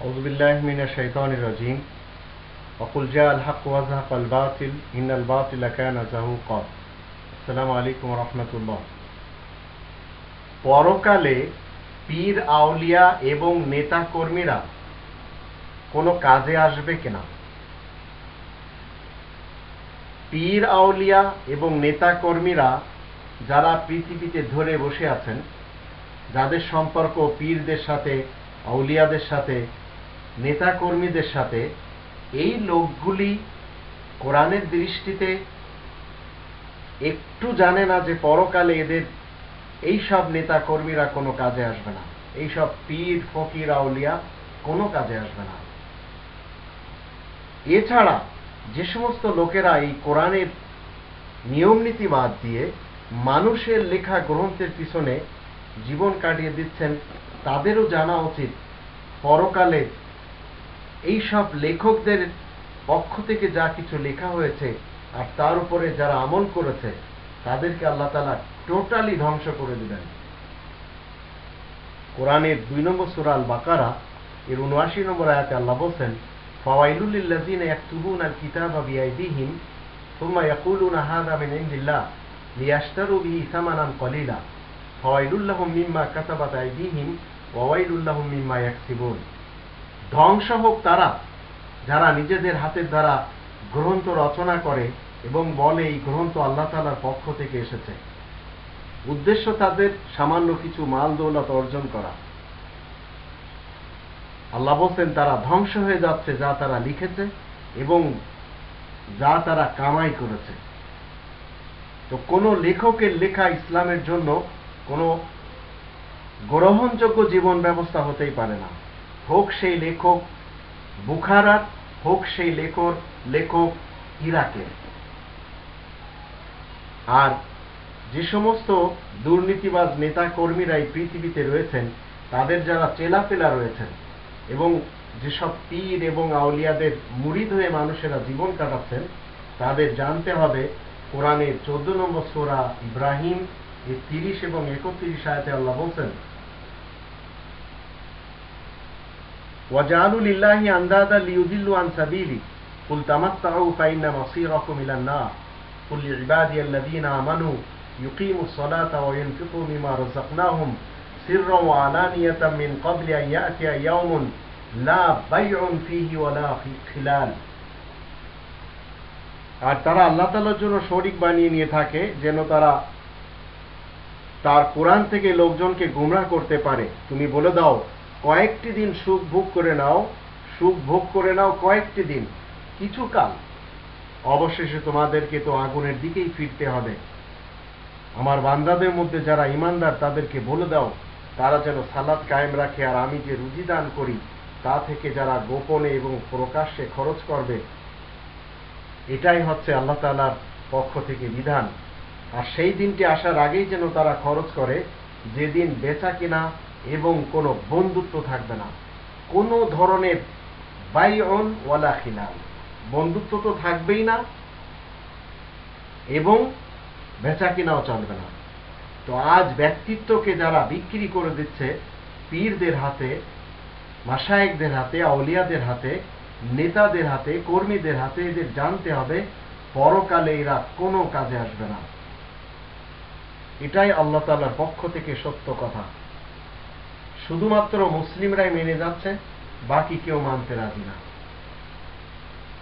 أعوذ بالله من الشيطان الرجيم وقل جاء الحق وزهق الباطل إن الباطل كان زهوقا السلام عليكم ورحمة الله পরকালে পীর আউলিয়া এবং নেতা কর্মীরা কোনো কাজে আসবে কিনা পীর আউলিয়া এবং নেতা কর্মীরা যারা পৃথিবীতে ধরে বসে আছেন যাদের সম্পর্ক পীরদের সাথে আউলিয়াদের সাথে নেতা কর্মীদের সাথে এই লোকগুলি কোরআনের দৃষ্টিতে একটু জানে না যে পরকালে এদের এই সব নেতা কর্মীরা কোনো কাজে আসবে না। এই সব পীর, ফকির, আউলিয়া কোনো কাজে আসবে না। এছাড়া যে সমস্ত লোকেরা এই কোরআনের নিয়ম নীতি বাদ দিয়ে মানুষের লেখা গ্রন্থের পিছনে জীবন কাটিয়ে দিচ্ছেন, তাদেরও জানা উচিত পরকালে এই সব লেখকদের পক্ষ থেকে যা কিছু লেখা হয়েছে আর তার উপরে যারা আমল করেছে, তাদেরকে আল্লাহ তালা টোটালি ধ্বংস করে দিবেন। কোরআনের দুই নম্বর সুরাল বাকারা এর উনআশি নম্বর আয়াতে আল্লাহ বলছেন, ফাওয়াইলুল লিল্লাযিনা ইয়াকতুবুনা আল কিতাবা বিআইদিহিম থুম্মা ইয়াকুলুনা ইনদিল্লাহ লিয়াশতারু বিহি কলিলা। মিম্মা ধ্বংস হোক তারা, যারা নিজেদের হাতের দ্বারা গ্রন্থ রচনা করে এবং বলে এই গ্রন্থ আল্লাহ তালার পক্ষ থেকে এসেছে। উদ্দেশ্য তাদের সামান্য কিছু মাল দৌলত অর্জন করা। আল্লাহ বলছেন, তারা ধ্বংস হয়ে যাচ্ছে যা তারা লিখেছে এবং যা তারা কামাই করেছে। তো কোনো লেখকের লেখা ইসলামের জন্য কোনো গ্রহণযোগ্য জীবন ব্যবস্থা হতেই পারে না। হোক সেই লেখক বুখারার, হোক সেই লেখক লেখক ইরাকের। আর যে সমস্ত দুর্নীতিবাজ নেতা কর্মীরা এই পৃথিবীতে রয়েছেন, তাদের যারা চেলাপেলা রয়েছেন এবং যেসব পীর এবং আউলিয়াদের মুরিদ হয়ে মানুষেরা জীবন কাটাচ্ছেন, তাদের জানতে হবে কোরআনের চোদ্দ নম্বর সোরা ইব্রাহিম, এর তিরিশ এবং একত্রিশ আয়তে আল্লাহ বলছেন وجعلوا لله أندادا ليضلوا عن سبيله قل تمتعوا فإن مصيركم إلى النار قل لعبادي الذين آمنوا يقيموا الصلاة وينفقوا مما رزقناهم سرا وعلانية من قبل أن يأتي يوم لا بيع فيه ولا خلال আর তারা আল্লাহ তালার জন্য শরিক বানিয়ে নিয়ে থাকে যেন তারা তার কোরআন থেকে লোকজনকে গুমরা করতে পারে তুমি বলে দাও কয়েকটি দিন সুখ ভোগ করে নাও, সুখ ভোগ করে নাও কয়েকটি দিন, কিছু কাল। অবশেষে তোমাদেরকে তো আগুনের দিকেই ফিরতে হবে। আমার বান্দাদের মধ্যে যারা ইমানদার তাদেরকে বলে দাও, তারা যেন সালাদ কায়েম রাখে আর আমি যে রুজি দান করি, তা থেকে যারা গোপনে এবং প্রকাশ্যে খরচ করবে, এটাই হচ্ছে আল্লাহ তালার পক্ষ থেকে বিধান। আর সেই দিনটি আসার আগেই যেন তারা খরচ করে, যেদিন বেচা কিনা এবং কোনো বন্ধুত্ব থাকবে না। কোনো ধরনের বাইঅন ওয়ালা খিলাল। বন্ধুত্ব তো থাকবেই না এবং বেচা কিনাও চলবে না। তো আজ ব্যক্তিত্বকে যারা বিক্রি করে দিচ্ছে, পীরদের হাতে মাসায়েকদের হাতে, আউলিয়াদের হাতে, নেতাদের হাতে, কর্মীদের হাতে এদের জানতে হবে, পরকালে এরা কোনো কাজে আসবে না। এটাই আল্লাহ তালার পক্ষ থেকে সত্য কথা। শুধুমাত্র মুসলিমরাই মেনে যাচ্ছে বাকি কেউ মানতে রাজি না।